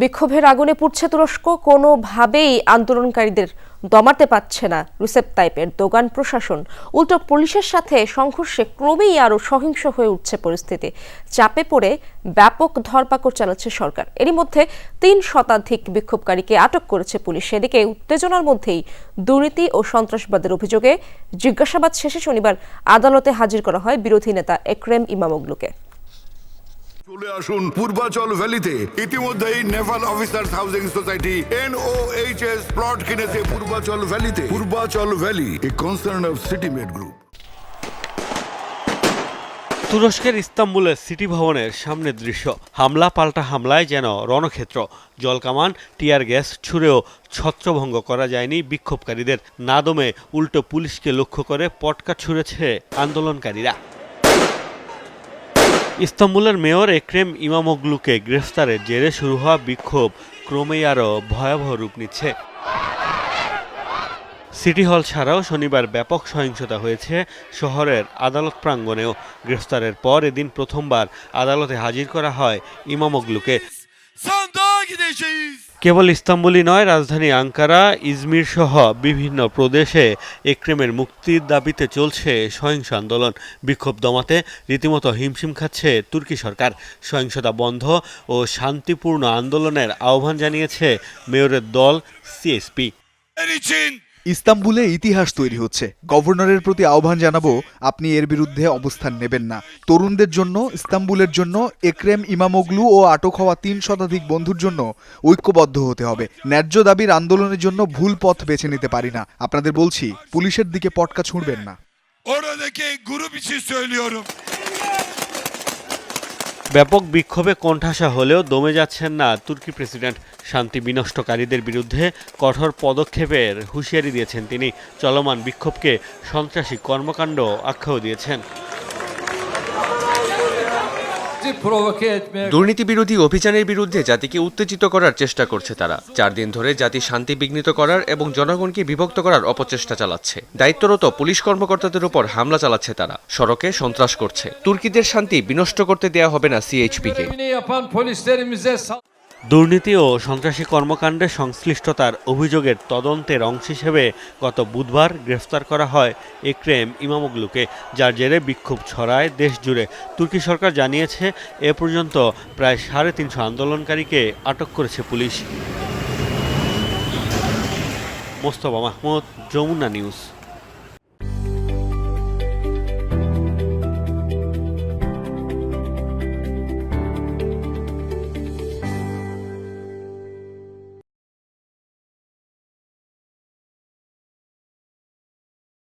বিক্ষোভের আগুনে পুড়ছে তুরস্ক, কোনোভাবেই আন্দোলনকারীদের দমাতে পারছে না রিসেপ তাইপের দোগান প্রশাসন। উল্টো পুলিশের সাথে সংঘর্ষে ক্রমেই আরও সহিংস হয়ে উঠছে পরিস্থিতি। চাপে পড়ে ব্যাপক ধরপাকড় চালাচ্ছে সরকার। এরই মধ্যে তিন শতাধিক বিক্ষোভকারীকে আটক করেছে পুলিশ। এদিকে উত্তেজনার মধ্যেই দুর্নীতি ও সন্ত্রাসবাদের অভিযোগে জিজ্ঞাসাবাদ শেষে শনিবার আদালতে হাজির করা হয় বিরোধী নেতা একরেম ইমামোগলুকে। চলে আসুন পূর্বাচল ভ্যালিতে। ইতিমধ্যেই naval officers housing society NOHS plot কিনেছে Purbachal ভ্যালিতে। Purbachal valley a concern of city made group তুরস্কের ইস্তাম্বুলের সিটি ভবনের সামনের দৃশ্য। হামলা পাল্টা হামলায় যেন রণক্ষেত্র। জলকামান টিয়ার গ্যাস ছুঁড়েও ছত্রভঙ্গ করা যায়নি বিক্ষোভকারীদের। নাদমে উল্টো পুলিশকে লক্ষ্য করে পটকা ছুঁড়েছে আন্দোলনকারীরা। ইস্তাম্বুলের মেয়র একরেম ইমামোগলুকে গ্রেফতারের জেরে শুরু হওয়া বিক্ষোভ ক্রমেই আরও ভয়াবহ রূপ নিচ্ছে সিটি হল ছাড়াও শনিবার ব্যাপক সহিংসতা হয়েছে শহরের আদালত প্রাঙ্গণেও গ্রেফতারের পর এদিন প্রথমবার আদালতে হাজির করা হয় ইমামোগলুকে. কেবল ইস্তাম্বুলই নয় রাজধানী আঙ্কারা ইজমির সহ বিভিন্ন প্রদেশে একরেমের মুক্তির দাবিতে চলছে সহিংস আন্দোলন। বিক্ষোভ দমাতে রীতিমতো হিমশিম খাচ্ছে তুর্কি সরকার। সহিংসতা বন্ধ ও শান্তিপূর্ণ আন্দোলনের আহ্বান জানিয়েছে মেয়রের দল সিএসপি। ইস্তাম্বুলে ইতিহাস তৈরি হচ্ছে। গভর্নরের প্রতি আহ্বান জানাব আপনি এর বিরুদ্ধে অবস্থান নেবেন না। তরুণদের জন্য ইস্তাম্বুলের জন্য একরেম ইমামোগলু ও আটক হওয়া তিন শতাধিক বন্ধুর জন্য ঐক্যবদ্ধ হতে হবে। ন্যায্য দাবির আন্দোলনের জন্য ভুল পথ বেছে নিতে পারি না। আপনাদের বলছি পুলিশের দিকে পটকা ছুঁড়বেন না. ব্যাপক বিক্ষোভে কণ্ঠাসা হলেও দমে যাচ্ছেন না তুর্কি প্রেসিডেন্ট শান্তি বিনষ্টকারীদের বিরুদ্ধে কঠোর পদক্ষেপের হুঁশিয়ারি দিয়েছেন তিনি। চলমান বিক্ষোভকে সন্ত্রাসী কর্মকাণ্ড আখ্যাও দিয়েছেন। দুর্নীতি বিরোধী অভিযানের বিরুদ্ধে জাতিকে উত্তেজিত করার চেষ্টা করছে তারা। চার দিন ধরে জাতি শান্তি বিঘ্নিত করার এবং জনগণকে বিভক্ত করার অপচেষ্টা চালাচ্ছে। দায়িত্বরত পুলিশ কর্মকর্তাদের উপর হামলা চালাচ্ছে তারা। সড়কে সন্ত্রাস করছে। তুর্কিদের শান্তি বিনষ্ট করতে দেয়া হবে না সিএইচপিকে। দুর্নীতি ও সন্ত্রাসী কর্মকাণ্ডে সংশ্লিষ্টতার অভিযোগের তদন্তের অংশ হিসেবে গত বুধবার গ্রেফতার করা হয় একরেম ইমামোগলুকে। যার জেরে বিক্ষোভ ছড়ায় দেশ জুড়ে তুর্কি সরকার জানিয়েছে, এ পর্যন্ত প্রায় সাড়ে তিনশো আন্দোলনকারীকে আটক করেছে পুলিশ। মোস্তফা মাহমুদ, যমুনা নিউজ।